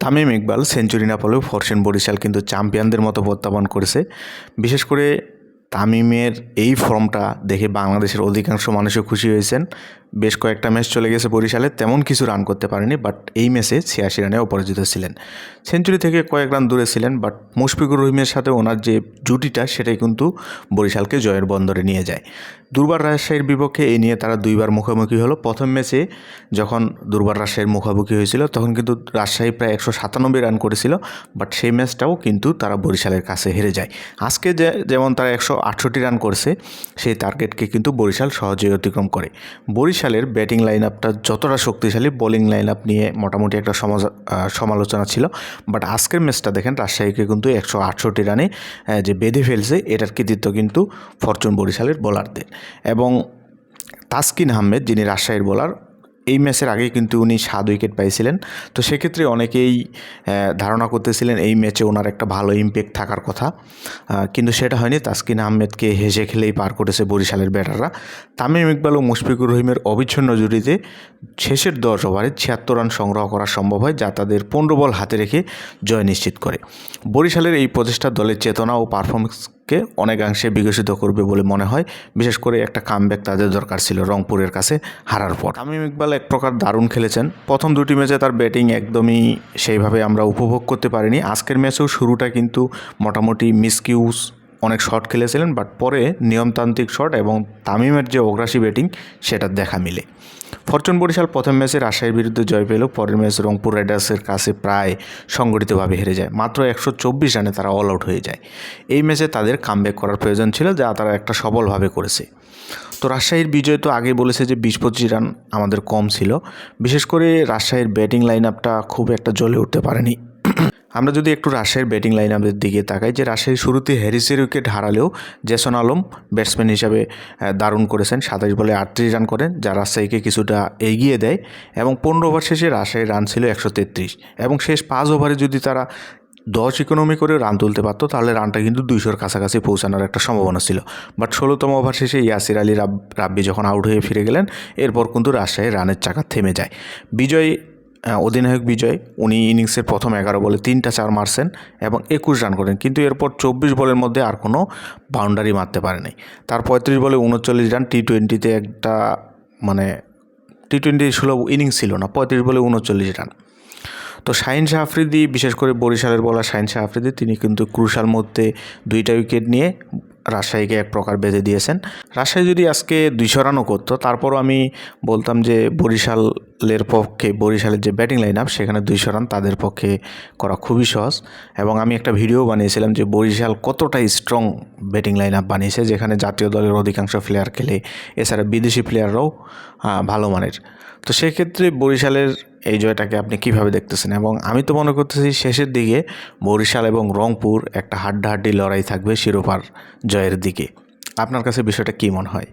Tamim Iqbal century না পেলেও ফরসেন বরিশাল কিন্তু চ্যাম্পিয়নদের মতো প্রত্যাবন করেছে। বিশেষ করে তামিমের এই ফর্মটা দেখে বাংলাদেশের অধিকাংশ মানুষও খুশি হয়েছেন। বেশ কয়েকটা ম্যাচ চলে গেছে বরিশালে, তেমন কিছু রান করতে পারেনি বাট এই ম্যাচে ছিয়াশি রানে অপরাজিত ছিলেন। সেঞ্চুরি থেকে কয়েক রান দূরে ছিলেন বাট মুশফিকুর রহিমের সাথে ওনার যে জুটিটা, সেটাই কিন্তু বরিশালকে জয়ের বন্দরে নিয়ে যায়। দুর্বার রাজশাহীর বিপক্ষে এই নিয়ে তারা দুইবার মুখোমুখি হলো। প্রথম ম্যাচে যখন দুর্বার রাজশাহীর মুখোমুখি হয়েছিল, তখন কিন্তু রাজশাহী প্রায় একশো সাতানব্বই রান করেছিল বাট সেই ম্যাচটাও কিন্তু তারা বরিশালের কাছে হেরে যায়। আজকে যে, যেমন তারা একশো আটষট্টি রান করছে, সেই টার্গেটকে কিন্তু বরিশাল সহজেই অতিক্রম করে। বরিশালের ব্যাটিং লাইন আপটা যতটা শক্তিশালী বোলিং লাইন আপ নিয়ে মোটামুটি একটা সমালোচনা ছিল। বাট আজকের ম্যাচটা দেখেন, রাজশাহীকে কিন্তু একশো আটষট্টি রানে যে বেঁধে ফেলছে, এটার কৃতিত্ব কিন্তু ফরচুন বরিশালের বোলারদের এবং তাসকিন আহমেদ, যিনি রাজশাহীর বোলার এই ম্যাচের আগে কিন্তু উনি সাত উইকেট পাইছিলেন। তো সেক্ষেত্রে অনেকেই ধারণা করতেছিলেন এই ম্যাচে ওনার একটা ভালো ইম্প্যাক্ট থাকার কথা। কিন্তু সেটা হয়নি। তাসকিন আহমেদকে হেসে খেলেই পার করেছে বরিশালের ব্যাটাররা। তামিম ইকবাল ও মুশফিকুর রহিমের অবিচ্ছিন্ন জুটিতে শেষের দশ ওভারে ছিয়াত্তর রান সংগ্রহ করা সম্ভব হয়, যা তাদের পনেরো বল হাতে রেখে জয় নিশ্চিত করে। বরিশালের এই প্রচেষ্টা দলের চেতনা ও পারফরমেন্সকে অনেকাংশে বিকশিত করবে বলে মনে হয়। বিশেষ করে একটা কামব্যাক তাদের দরকার ছিল রংপুরের কাছে হারার পর। তামিম ইকবাল এক প্রকার দারুণ খেলেছেন। প্রথম দুটি ম্যাচে তার ব্যাটিং একদমই সেইভাবে আমরা উপভোগ করতে পারিনি। আজকের ম্যাচেও শুরুটা কিন্তু মোটামুটি মিসকিউস অনেক শট খেলেছিলেন বাট পরে নিয়মতান্ত্রিক শট এবং তামিমের যে অগ্রাসী ব্যাটিং সেটার দেখা মিলে। ফরচুন বরিশাল প্রথম ম্যাচে রাজশাহীর বিরুদ্ধে জয় পেলেও পরের ম্যাচ রংপুর রাইডার্সের কাছে প্রায় সংগঠিতভাবে হেরে যায়। মাত্র একশো চব্বিশ রানে তারা অল আউট হয়ে যায়। এই ম্যাচে তাদের কামব্যাক করার প্রয়োজন ছিল যা তারা একটা সবলভাবে করেছে। তো রাজশাহীর বিজয় তো আগে বলেছে যে বিশ পঁচিশ রান আমাদের কম ছিল। বিশেষ করে রাজশাহীর ব্যাটিং লাইন আপটা খুব একটা জ্বলে উঠতে পারেনি। আমরা যদি একটু রাজশাহীর ব্যাটিং লাইন আপের দিকে তাকাই, যে রাজশাহী শুরুতে হ্যারিসের উইকেট হারালেও জেসন আলম ব্যাটসম্যান হিসাবে দারুণ করেছেন। সাতাশ বলে আটত্রিশ রান করেন, যা রাজশাহীকে কিছুটা এগিয়ে দেয় এবং পনেরো ওভার শেষে রাজশাহীর রান ছিল একশো তেত্রিশ। এবং শেষ পাঁচ ওভারে যদি তারা দশ ইকোনমি করে রান তুলতে পারতো, তাহলে রানটা কিন্তু দুইশোর কাছাকাছি পৌঁছানোর একটা সম্ভাবনা ছিল। বাট ষোলোতম ওভার শেষে ইয়াসির আলী রাব, রাব্বি যখন আউট হয়ে ফিরে গেলেন, এরপর কিন্তু রাজশাহীর রানের চাকা থেমে যায়। বিজয় অধিনায়ক বিজয়, উনি ইনিংসের প্রথম এগারো বলে তিনটা চার মারছেন এবং একুশ রান করেন। কিন্তু এরপর চব্বিশ বলের মধ্যে আর কোনো বাউন্ডারি মারতে পারেনি। তার পঁয়ত্রিশ বলে উনচল্লিশ রান টি টোয়েন্টিতে একটা মানে টি টোয়েন্টি সুলভ ইনিংস ছিল না, পঁয়ত্রিশ বলে উনচল্লিশ রান। তো শাহিন শাহ আফ্রিদি, বিশেষ করে বরিশালের বলা শাহিন শাহ আফ্রিদি, তিনি কিন্তু ক্রুশাল মধ্যে দুইটা উইকেট নিয়ে রাজশাহীকে এক প্রকার বেঁধে দিয়েছেন। রাজশাহী যদি আজকে দুইশো রানও করতো, তারপরও আমি বলতাম যে বরিশালের পক্ষে, বরিশালের যে ব্যাটিং লাইন আপ সেখানে দুইশো রান তাদের পক্ষে করা খুবই সহজ। এবং আমি একটা ভিডিও বানিয়েছিলাম যে বরিশাল কতটা স্ট্রং ব্যাটিং লাইন আপ বানিয়েছে, যেখানে জাতীয় দলের অধিকাংশ প্লেয়ার খেলে, এছাড়া বিদেশি প্লেয়াররাও ভালো মানের। তো সেক্ষেত্রে বরিশালের এই জয়টাকে আপনি কীভাবে দেখতেছেন? এবং আমি তো মনে করতেছি শেষের দিকে বরিশাল এবং রংপুর একটা হাড্ডাহাড্ডি লড়াই থাকবে শিরোপার জয়ের দিকে। আপনার কাছে বিষয়টা কী মনে হয়?